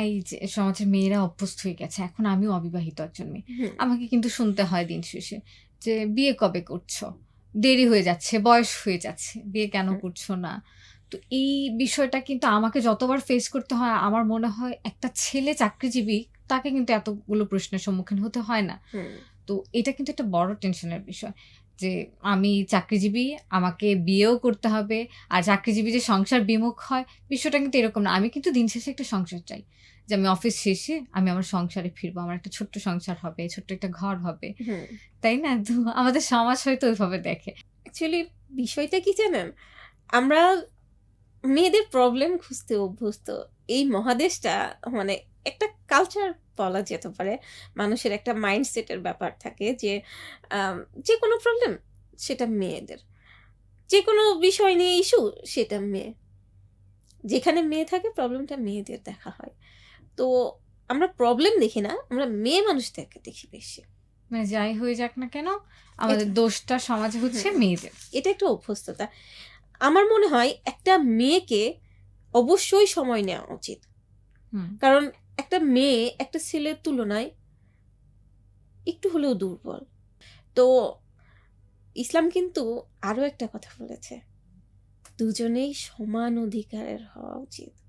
এই যে সমাজের মেয়েরা অভ্যস্ত হয়ে গেছে এখন আমিও অবিবাহিত একজন মেয়ে। আমাকে কিন্তু শুনতে হয় দিন শেষে যে বিয়ে কবে করছ? দেরি হয়ে যাচ্ছে বয়স হয়ে যাচ্ছে বিয়ে কেন করছ না? তো এই বিষয়টা কিন্তু আমাকে যতবার ফেস করতে হয় আমার মনে হয় একটা ছেলে চাকরিজীবী তাকে কিন্তু এতগুলো প্রশ্নের সম্মুখীন হতে হয় না। তো এটা কিন্তু একটা বড় টেনশনের বিষয়। যে আমি চাকরিজীবী আমাকে বিয়েও করতে হবে। আর চাকরিজীবী যে সংসার বিমুখ হয় বিশ্বটা কিন্তু এরকম না। আমি কিন্তু দিন শেষে একটা সংসার চাই। যে আমি অফিস শেষে আমি আমার সংসারে ফিরবো আমার একটা ছোট্ট সংসার হবে ছোট্ট একটা ঘর হবে। তাই না? তো আমাদের সমাজ হয়তো ওইভাবে দেখে। অ্যাকচুয়ালি বিষয়টা কি জানেন? আমরা মেয়েদের প্রবলেম খুঁজতে অভ্যস্ত। এই মহাদেশটা মানে একটা কালচার বলা যেতে পারে মানুষের একটা মাইন্ডসেটের ব্যাপার থাকে যে যে কোনো প্রবলেম সেটা মেয়েদের। যে কোনো বিষয় নিয়ে ইস্যু সেটা মেয়ে। যেখানে মেয়ে থাকে প্রবলেমটা মেয়েদের দেখা হয়। তো আমরা প্রবলেম দেখি না আমরা মেয়ে মানুষদেরকে দেখি বেশি। মানে যাই হয়ে যাক না কেন আমাদের দোষটা সমাজে হচ্ছে মেয়েদের। এটা একটা অভ্যস্ততা। আমার মনে হয় একটা মেয়েকে অবশ্যই সময় নেওয়া উচিত। কারণ একটা মেয়ে একটা ছেলের তুলনায় একটু হলেও দুর্বল। তো ইসলাম কিন্তু আরও একটা কথা বলেছে, দুজনেই সমান অধিকারের হওয়া উচিত।